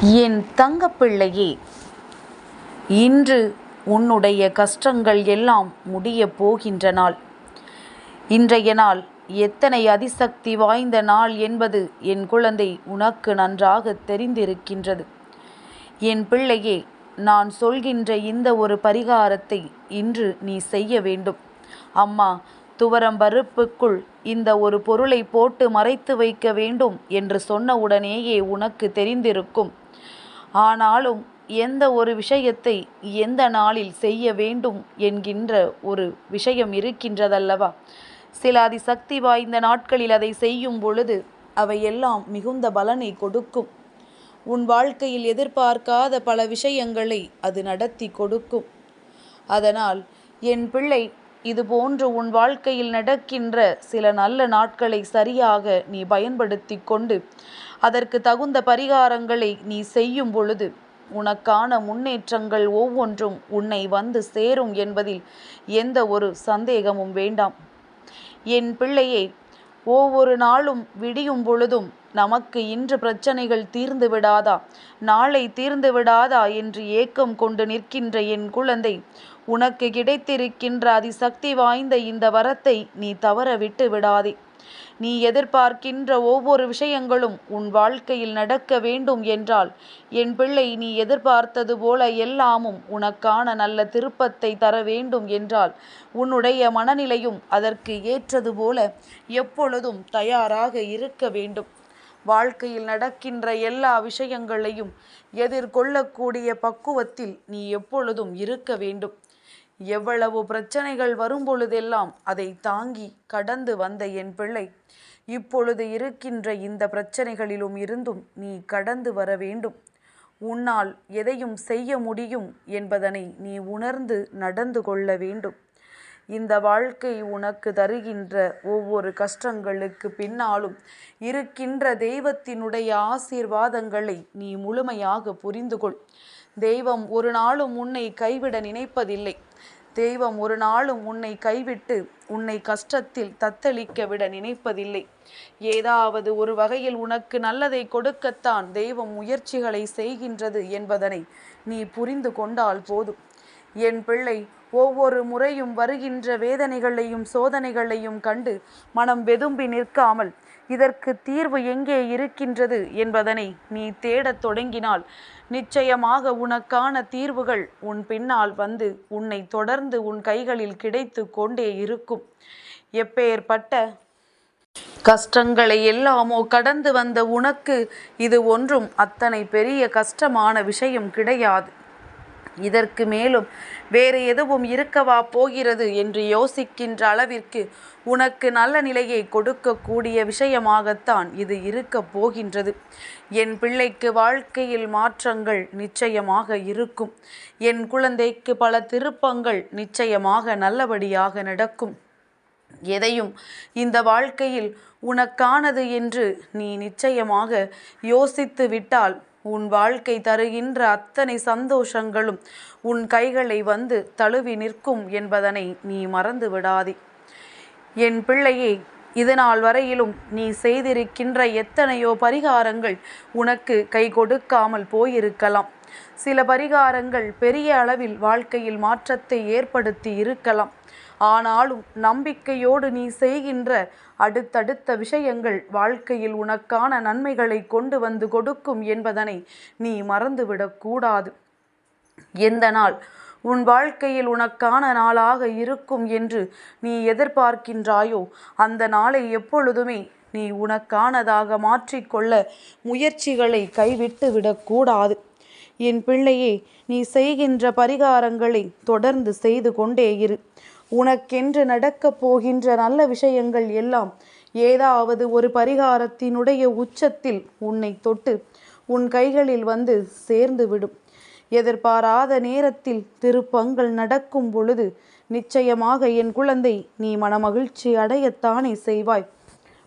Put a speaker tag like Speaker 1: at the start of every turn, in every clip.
Speaker 1: என் தங்கப்பிள்ளையே இன்று உன்னுடைய கஷ்டங்கள் எல்லாம் முடியப் போகின்ற நாள் இன்றைய நாள் எத்தனை அதிசக்தி வாய்ந்த நாள் என்பது என் குழந்தை உனக்கு நன்றாக தெரிந்திருக்கின்றது. என் பிள்ளையே நான் சொல்கின்ற இந்த ஒரு பரிகாரத்தை இன்று நீ செய்ய வேண்டும். அம்மா துவரம் பருப்புக்குள் இந்த ஒரு பொருளை போட்டு மறைத்து வைக்க வேண்டும் என்று சொன்னவுடனேயே உனக்கு தெரிந்திருக்கும். ஆனாலும் எந்த ஒரு விஷயத்தை எந்த நாளில் செய்ய வேண்டும் என்கின்ற ஒரு விஷயம் இருக்கின்றதல்லவா? சில அதிசக்தி வாய்ந்த நாட்களில் அதை செய்யும் பொழுது அவையெல்லாம் மிகுந்த பலனை கொடுக்கும். உன் வாழ்க்கையில் எதிர்பார்க்காத பல விஷயங்களை அது நடத்தி கொடுக்கும். அதனால் என் பிள்ளை இது போன்று உன் வாழ்க்கையில் நடக்கின்ற சில நல்ல நாட்களை சரியாக நீ பயன்படுத்தி கொண்டு அதற்கு தகுந்த பரிகாரங்களை நீ செய்யும் பொழுது உனக்கான முன்னேற்றங்கள் ஒவ்வொன்றும் உன்னை வந்து சேரும் என்பதில் எந்த ஒரு சந்தேகமும் வேண்டாம். என் பிள்ளையை ஒவ்வொரு நாளும் விடியும் பொழுதும் நமக்கு இன்று பிரச்சனைகள் தீர்ந்து விடாதா? நாளை தீர்ந்து விடாதா என்று ஏக்கம் கொண்டு நிற்கின்ற என் குழந்தை? உனக்கு கிடைத்திருக்கின்ற அதிசக்தி வாய்ந்த இந்த வரத்தை நீ தவற விட்டு விடாதே. நீ எதிர்பார்க்கின்ற ஒவ்வொரு விஷயங்களும் உன் வாழ்க்கையில் நடக்க வேண்டும் என்றால் என் பிள்ளை நீ எதிர்பார்த்தது போல எல்லாமும் உனக்கான நல்ல திருப்பத்தை தர வேண்டும் என்றால் உன்னுடைய மனநிலையும் அதற்கு ஏற்றது போல எப்பொழுதும் தயாராக இருக்க வேண்டும். வாழ்க்கையில் நடக்கின்ற எல்லா விஷயங்களையும் எதிர்கொள்ளக்கூடிய பக்குவத்தில் நீ எப்பொழுதும் இருக்க வேண்டும். எவ்வளவு பிரச்சனைகள் வரும்பொழுதெல்லாம் அதை தாங்கி கடந்து வந்த என் பிள்ளை. இப்பொழுது இருக்கின்ற இந்த பிரச்சனைகளிலும் இருந்தும் நீ கடந்து வர வேண்டும். உன்னால் எதையும் செய்ய முடியும் என்பதனை நீ உணர்ந்து நடந்து கொள்ள வேண்டும். இந்த வாழ்க்கை உனக்கு தருகின்ற ஒவ்வொரு கஷ்டங்களுக்கு பின்னாலும் இருக்கின்ற தெய்வத்தினுடைய ஆசீர்வாதங்களை நீ முழுமையாக புரிந்து கொள் தெய்வம் ஒரு நாளும் உன்னை கைவிட நினைப்பதில்லை. தெய்வம் ஒரு நாளும் உன்னை கைவிட்டு உன்னை கஷ்டத்தில் தத்தளிக்க விட நினைப்பதில்லை. ஏதாவது ஒரு வகையில் உனக்கு நல்லதை கொடுக்கத்தான் தெய்வம் முயற்சிகளை செய்கின்றது என்பதனை நீ புரிந்து கொண்டால் போதும். என் பிள்ளை ஒவ்வொரு முறையும் வருகின்ற வேதனைகளையும் சோதனைகளையும் கண்டு மனம் வெதும்பி நிற்காமல் இதற்கு தீர்வு எங்கே இருக்கின்றது என்பதனை நீ தேடத் தொடங்கினால் நிச்சயமாக உனக்கான தீர்வுகள் உன் பின்னால் வந்து உன்னை தொடர்ந்து உன் கைகளில் கிடைத்து கொண்டே இருக்கும். எப்பேற்பட்ட கஷ்டங்களை எல்லாமோ கடந்து வந்த உனக்கு இது ஒன்றும் அத்தனை பெரிய கஷ்டமான விஷயம் கிடையாது. இதற்கு மேலும் வேறு எதுவும் இருக்கவா போகிறது? என்று யோசிக்கின்ற அளவிற்கு உனக்கு நல்ல நிலையை கொடுக்கக்கூடிய விஷயமாகத்தான் இது இருக்க போகின்றது. என் பிள்ளைக்கு வாழ்க்கையில் மாற்றங்கள் நிச்சயமாக இருக்கும். என் குழந்தைக்கு பல திருப்பங்கள் நிச்சயமாக நல்லபடியாக நடக்கும். எதையும் இந்த வாழ்க்கையில் உனக்கானது என்று நீ நிச்சயமாக யோசித்து விட்டால் உன் வாழ்க்கை தருகின்ற அத்தனை சந்தோஷங்களும் உன் கைகளை வந்து தழுவி நிற்கும் என்பதனை நீ மறந்து விடாதே. என் பிள்ளையே இதனால் வரையிலும் நீ செய்திருக்கின்ற எத்தனையோ பரிகாரங்கள் உனக்கு கை கொடுக்காமல் போயிருக்கலாம். சில பரிகாரங்கள் பெரிய அளவில் வாழ்க்கையில் மாற்றத்தை ஏற்படுத்தி இருக்கலாம். ஆனாலும் நம்பிக்கையோடு நீ செய்கின்ற அடுத்தடுத்த விஷயங்கள் வாழ்க்கையில் உனக்கான நன்மைகளை கொண்டு வந்து கொடுக்கும் என்பதனை நீ மறந்துவிடக்கூடாது எந்த நாள் உன் வாழ்க்கையில் உனக்கான நாளாக இருக்கும் என்று நீ எதிர்பார்க்கின்றாயோ அந்த நாளை எப்பொழுதுமே நீ உனக்கானதாக மாற்றிக்கொள்ள முயற்சிகளை கைவிட்டு விடக்கூடாது என் பிள்ளையே நீ செய்கின்ற பரிகாரங்களை தொடர்ந்து செய்து கொண்டே இரு. உனக்கென்று நடக்கப் போகின்ற நல்ல விஷயங்கள் எல்லாம் ஏதாவது ஒரு பரிகாரத்தினுடைய உச்சத்தில் உன்னை தொட்டு உன் கைகளில் வந்து சேர்ந்து விடும். எதிர்பாராத நேரத்தில் திருப்பங்கள் நடக்கும் பொழுது நிச்சயமாக என் குழந்தை நீ மனமகிழ்ச்சி அடையத்தானே செய்வாய்.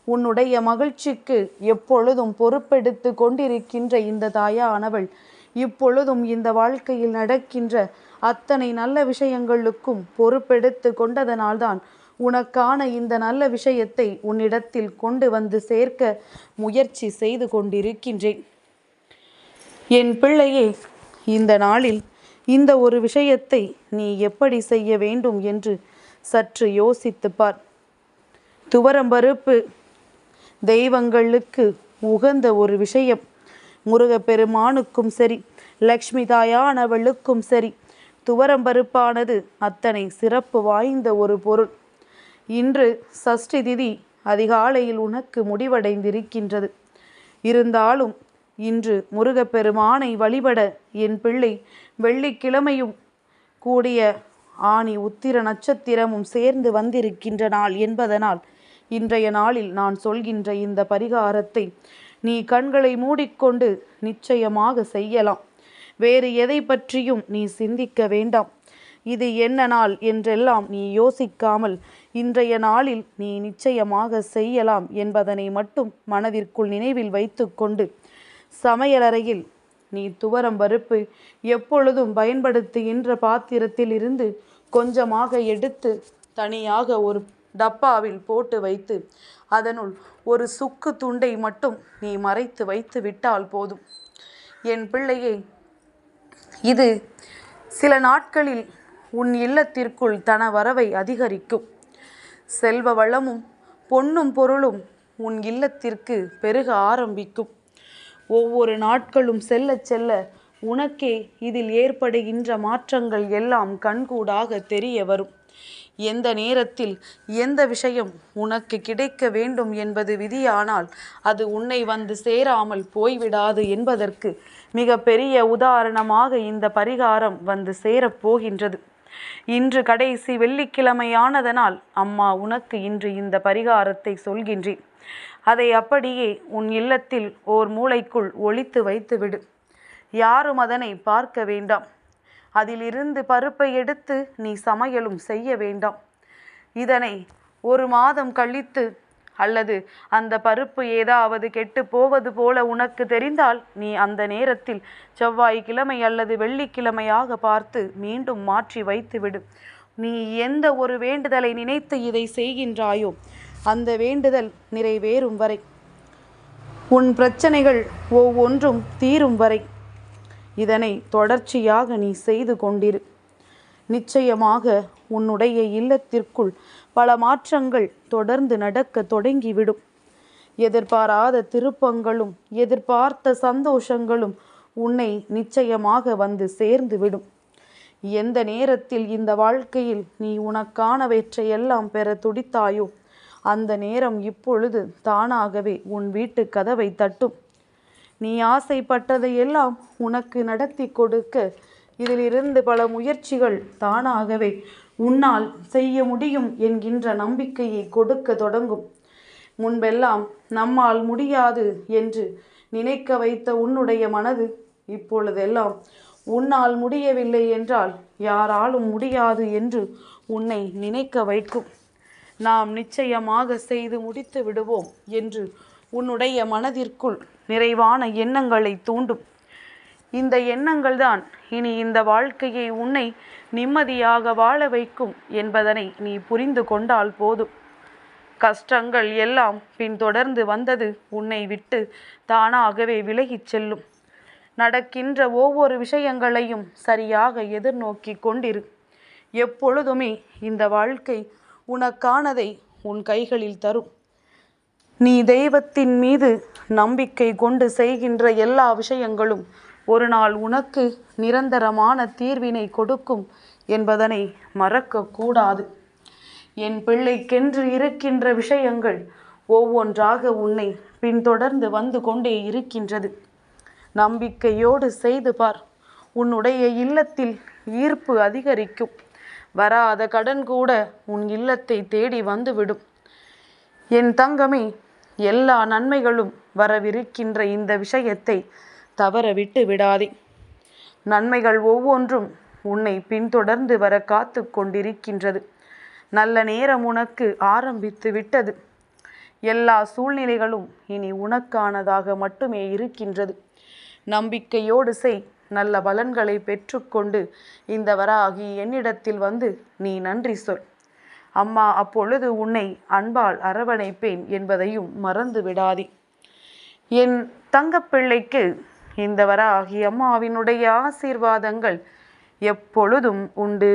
Speaker 1: உன்னுடைய மகிழ்ச்சிக்கு எப்பொழுதும் பொறுப்பெடுத்து கொண்டிருக்கின்ற இந்த தாயானவள் இப்பொழுதும் இந்த வாழ்க்கையில் நடக்கின்ற அத்தனை நல்ல விஷயங்களுக்கும் பொறுப்பெடுத்து கொண்டதனால்தான் உனக்கான இந்த நல்ல விஷயத்தை உன்னிடத்தில் கொண்டு வந்து சேர்க்க முயற்சி செய்து கொண்டிருக்கின்றேன். என் பிள்ளையே இந்த நாளில் இந்த ஒரு விஷயத்தை நீ எப்படி செய்ய வேண்டும் என்று சற்று யோசித்துப்பார் துவரம்பருப்பு தெய்வங்களுக்கு உகந்த ஒரு விஷயம். முருகப்பெருமானுக்கும் சரி லக்ஷ்மி தாயானவளுக்கும் சரி துவரம்பருப்பானது அத்தனை சிறப்பு வாய்ந்த ஒரு பொருள். இன்று சஷ்டி திதி அதிகாலையில் உனக்கு முடிவடைந்திருக்கின்றது. இருந்தாலும் இன்று முருகப்பெருமானை வழிபட என் பிள்ளை வெள்ளிக்கிழமையும் கூடிய ஆணி உத்திர நட்சத்திரமும் சேர்ந்து வந்திருக்கின்ற நாள் என்பதனால் இன்றைய நாளில் நான் சொல்கின்ற இந்த பரிகாரத்தை நீ கண்களை மூடிக்கொண்டு நிச்சயமாக செய்யலாம். வேறு எதை பற்றியும் நீ சிந்திக்க வேண்டாம். இது என்ன நாள் என்றெல்லாம் நீ யோசிக்காமல் இன்றைய நாளில் நீ நிச்சயமாக செய்யலாம் என்பதனை மட்டும் மனதிற்குள் நினைவில் வைத்துக்கொண்டு சமையலறையில் நீ துவரம் பருப்பு எப்பொழுதும் பயன்படுத்துகின்ற பாத்திரத்தில் இருந்து கொஞ்சமாக எடுத்து தனியாக ஒரு டப்பாவில் போட்டு வைத்து அதனுள் ஒரு சுக்கு துண்டை மட்டும் நீ மறைத்து வைத்து விட்டால் போதும். என் பிள்ளையை இது சில நாட்களில் உன் இல்லத்திற்குள் தன வரவை அதிகரிக்கும். செல்வ வளமும் பொன்னும் பொருளும் உன் இல்லத்திற்கு பெருக ஆரம்பிக்கும். ஒவ்வொரு நாட்களும் செல்ல செல்ல உனக்கே இதில் ஏற்படுகின்ற மாற்றங்கள் எல்லாம் கண்கூடாக தெரிய வரும். எந்த நேரத்தில் எந்த விஷயம் உனக்கு கிடைக்க வேண்டும் என்பது விதியானால் அது உன்னை வந்து சேராமல் போய்விடாது என்பதற்கு மிக பெரிய உதாரணமாக இந்த பரிகாரம் வந்து சேரப்போகின்றது இன்று கடைசி வெள்ளிக்கிழமையானதனால் அம்மா உனக்கு இன்று இந்த பரிகாரத்தை சொல்கின்றேன். அதை அப்படியே உன் இல்லத்தில் ஓர் மூளைக்குள் ஒழித்து வைத்துவிடு. யாரும் அதனை பார்க்க வேண்டாம். அதிலிருந்து பருப்பை எடுத்து நீ சமையலும் செய்ய வேண்டாம். இதனை ஒரு மாதம் கழித்து அல்லது அந்த பருப்பு ஏதாவது கெட்டு போவது போல உனக்கு தெரிந்தால் நீ அந்த நேரத்தில் செவ்வாய்க்கிழமை அல்லது வெள்ளிக்கிழமையாக பார்த்து மீண்டும் மாற்றி வைத்துவிடு. நீ எந்த ஒரு வேண்டுதலை நினைத்து இதை செய்கின்றாயோ அந்த வேண்டுதல் நிறைவேறும் வரை. உன் பிரச்சனைகள் ஒவ்வொன்றும் தீரும் வரை. இதனை தொடர்ச்சியாக நீ செய்து கொண்டிரு. நிச்சயமாக உன்னுடைய இல்லத்திற்குள் பல மாற்றங்கள் தொடர்ந்து நடக்க தொடங்கிவிடும். எதிர்பாராத திருப்பங்களும் எதிர்பார்த்த சந்தோஷங்களும் உன்னை நிச்சயமாக வந்து சேர்ந்து விடும் எந்த நேரத்தில் இந்த வாழ்க்கையில் நீ உனக்கானவற்றையெல்லாம் பெற துடித்தாயோ அந்த நேரம் இப்பொழுது தானாகவே உன் வீட்டு கதவை தட்டும். நீ ஆசைப்பட்டதையெல்லாம் உனக்கு நடத்தி கொடுக்க. இதிலிருந்து பல முயற்சிகள் தானாகவே உன்னால் செய்ய முடியும் என்கின்ற நம்பிக்கையை கொடுக்க தொடங்கும். முன்பெல்லாம் நம்மால் முடியாது என்று நினைக்க வைத்த உன்னுடைய மனது இப்பொழுதெல்லாம் உன்னால் முடியவில்லை என்றால் யாராலும் முடியாது என்று உன்னை நினைக்க வைக்கும். நாம் நிச்சயமாக செய்து முடித்து விடுவோம் என்று உன்னுடைய மனதிற்குள் நிறைவான எண்ணங்களை தூண்டும். இந்த எண்ணங்கள் தான் இனி இந்த வாழ்க்கையை உன்னை நிம்மதியாக வாழ வைக்கும் என்பதனை நீ புரிந்து கொண்டால் போதும். கஷ்டங்கள் எல்லாம் பின்தொடர்ந்து வந்தது உன்னை விட்டு தானாகவே விலகிச் செல்லும். நடக்கின்ற ஒவ்வொரு விஷயங்களையும் சரியாக எதிர்நோக்கி கொண்டிரு. எப்பொழுதுமே இந்த வாழ்க்கை உனக்கானதை உன் கைகளில் தரும். நீ தெய்வத்தின் மீது நம்பிக்கை கொண்டு செய்கின்ற எல்லா விஷயங்களும் ஒரு நாள் உனக்கு நிரந்தரமான தீர்வினை கொடுக்கும் என்பதனை மறக்கக்கூடாது என் பிள்ளைக்கென்று இருக்கின்ற விஷயங்கள் ஒவ்வொன்றாக உன்னை பின்தொடர்ந்து வந்து கொண்டே இருக்கின்றது. நம்பிக்கையோடு செய்து பார். உன்னுடைய இல்லத்தில் ஈர்ப்பு அதிகரிக்கும். வராத கடன் கூட உன் இல்லத்தை தேடி வந்துவிடும். என் தங்கமே எல்லா நன்மைகளும் வரவிருக்கின்ற இந்த விஷயத்தை தவற விட்டு விடாதே. நன்மைகள் ஒவ்வொன்றும் உன்னை பின்தொடர்ந்து வர காத்து கொண்டிருக்கின்றது. நல்ல நேரம் உனக்கு ஆரம்பித்து விட்டது. எல்லா சூழ்நிலைகளும் இனி உனக்கானதாக மட்டுமே இருக்கின்றது. நம்பிக்கையோடு செய். நல்ல பலன்களை பெற்றுக்கொண்டு இந்த வராகி என்னிடத்தில் வந்து நீ நன்றி சொல். அம்மா அப்பொழுது உன்னை அன்பால் அரவணைப்பேன் என்பதையும் மறந்து விடாதே. என் தங்கப்பிள்ளைக்கு இந்த வராகி அம்மாவினுடைய ஆசீர்வாதங்கள் எப்பொழுதும் உண்டு.